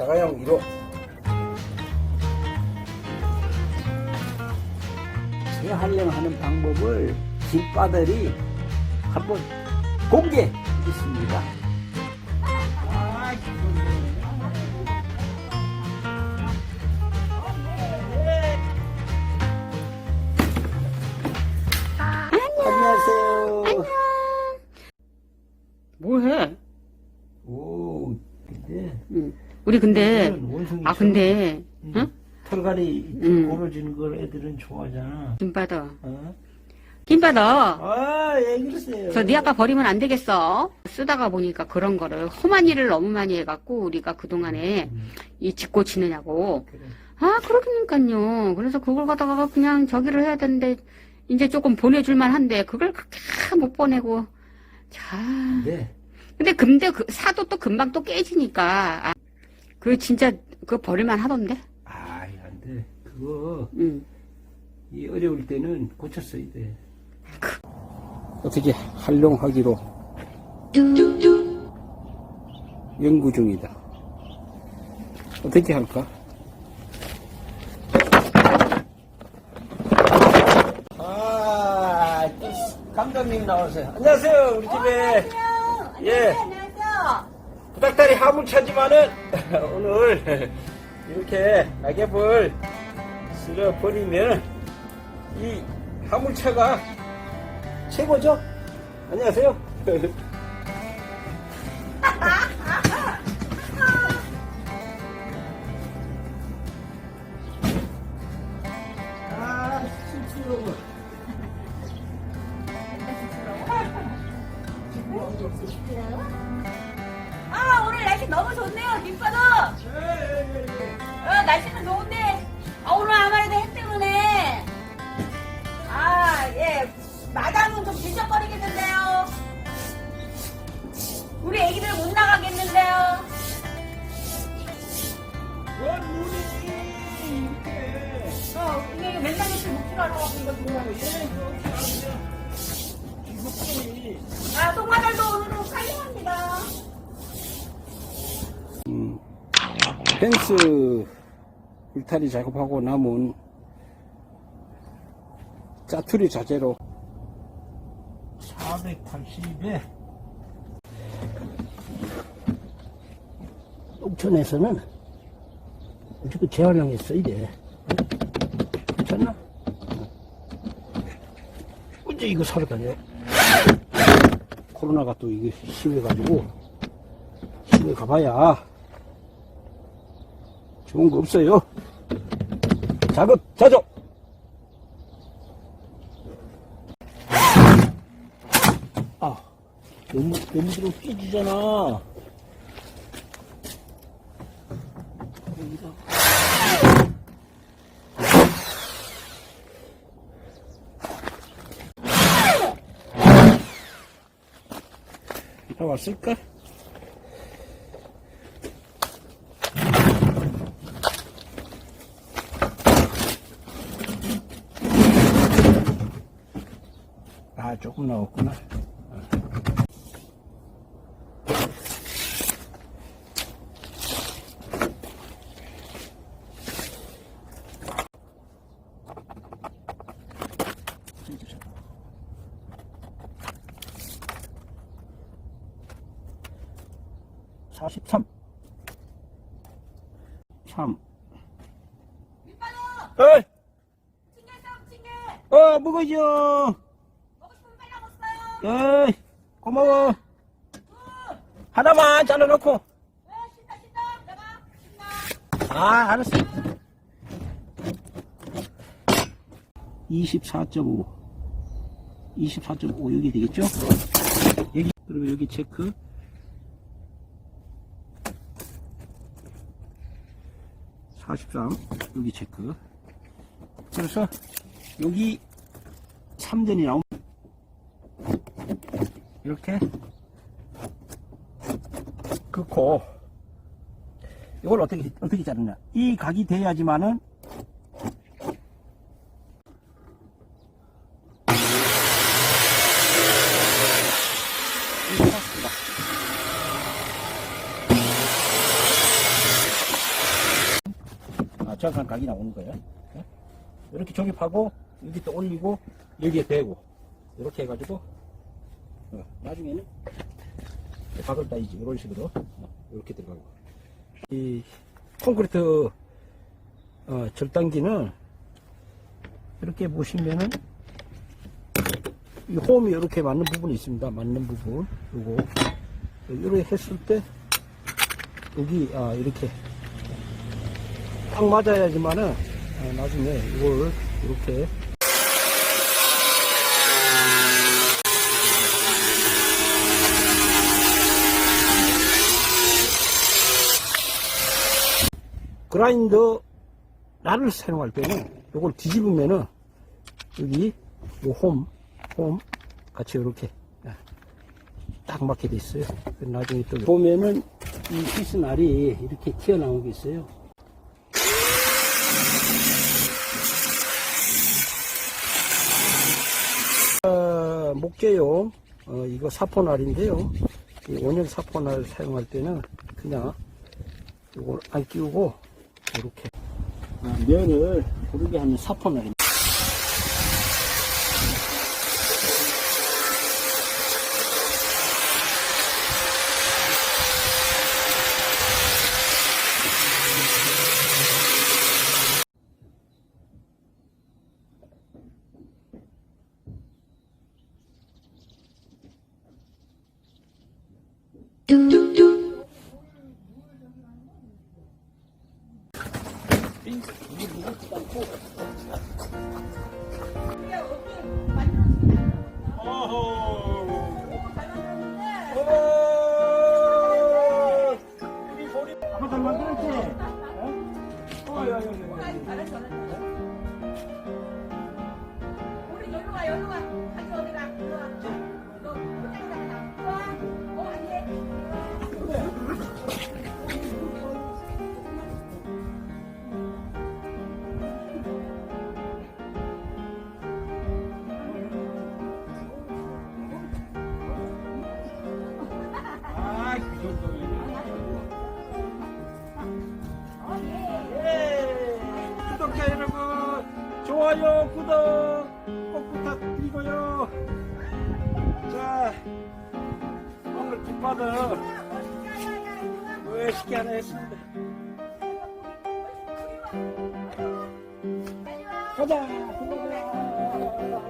자가용 1호 재활용하는 방법을 김빠들이 한번 공개했습니다. 우리 근데 아 근데 응? 털갈이 음. 벌어지는 걸 애들은 좋아하잖아. 김바더 어? 김바더 아, 예, 그러세요. 저 네 아까 버리면 안 되겠어 쓰다가 보니까 그런 거를 험한 일을 너무 많이 해갖고 우리가 그 동안에 음, 이 짓고 지느냐고 그래. 아 그러니까요 그래서 그걸 갖다가 그냥 저기를 해야 되는데 이제 조금 보내줄만 한데 그걸 그렇게 못 보내고 자 네. 근데 근데 그 사도 또 금방 또 깨지니까 아, 그 진짜 그거 버릴만 하던데 아, 이거 안 돼. 그거, 응. 이 어려울 때는 고쳤어야 돼. 어떻게 활용하기로 연구 중이다. 어떻게 할까? 아, 감독님 나오세요. 안녕하세요, 우리 집에. 예. 부탁다리 하물차지만은 오늘 이렇게 낙엽을 쓸어 버리면 이 하물차가 최고죠? 안녕하세요. 너무 좋네요 김바도. 어, 날씨는 좋은데 아, 오늘 아무래도 해 때문에. 아예. 마당은 좀 질척거리겠는데요. 우리 애기들 못 나가겠는데요. 원 눈이 이렇게. 어 이게 맨날 이렇게 목줄하러 가고 이거 정말 아 펜스 울타리 작업하고 남은 짜투리 자재로 480에 옥천에서는 무조건 재활용했어 이래 괜찮나? 언제 이거 사러 다녀? 코로나가 또 이게 심해가지고 시내 가봐야 좋은 거 없어요. 작업 자조. 아, 너무 너무 들어 끼지잖아. 다 왔을까? 아, 조금 나왔구나. 사십삼. 삼. 어이! 징계 싸움 징계 어, 먹어줘! 어이, 고마워. 하나만 잘라놓고. 아, 알았어. 24.5. 24.5 여기 되겠죠? 여기, 그리고 여기 체크. 43. 여기 체크. 그래서 여기 3전이 나오면 이렇게 긋고 이걸 어떻게 어떻게 자르냐? 이 각이 돼야지만은 습니다 정확한 각이 나오는 거예요. 예? 이렇게 조립하고 여기 또 올리고 여기에 대고 이렇게 해가지고 어, 나중에는 박을 따이지 이런 식으로. 어, 이렇게 들어가고 이 콘크리트 어, 절단기는 이렇게 보시면은 이 홈이 이렇게 맞는 부분이 있습니다. 맞는 부분. 요거. 이렇게 했을 때 여기 아, 이렇게 딱 맞아야지만은 아, 나중에 이걸 이렇게 그라인더 라를 사용할 때는 이걸 뒤집으면은 여기 요 홈, 홈 같이 이렇게 딱 맞게 돼 있어요. 나중에 또 보면은 이 피스 날이 이렇게 튀어나온 게 있어요. 어, 목재용 어, 이거 사포날인데요. 이 원형 사포날 사용할 때는 그냥 이걸 안 끼우고 이렇게 아, 면을 고르게 하는 사포날입니다. 아 things. 좋아요, 구독 꼭 부탁드리고요. 자, 오늘. 왜 쉽게 하나 했습니다. 와. 가자. 빨리 와.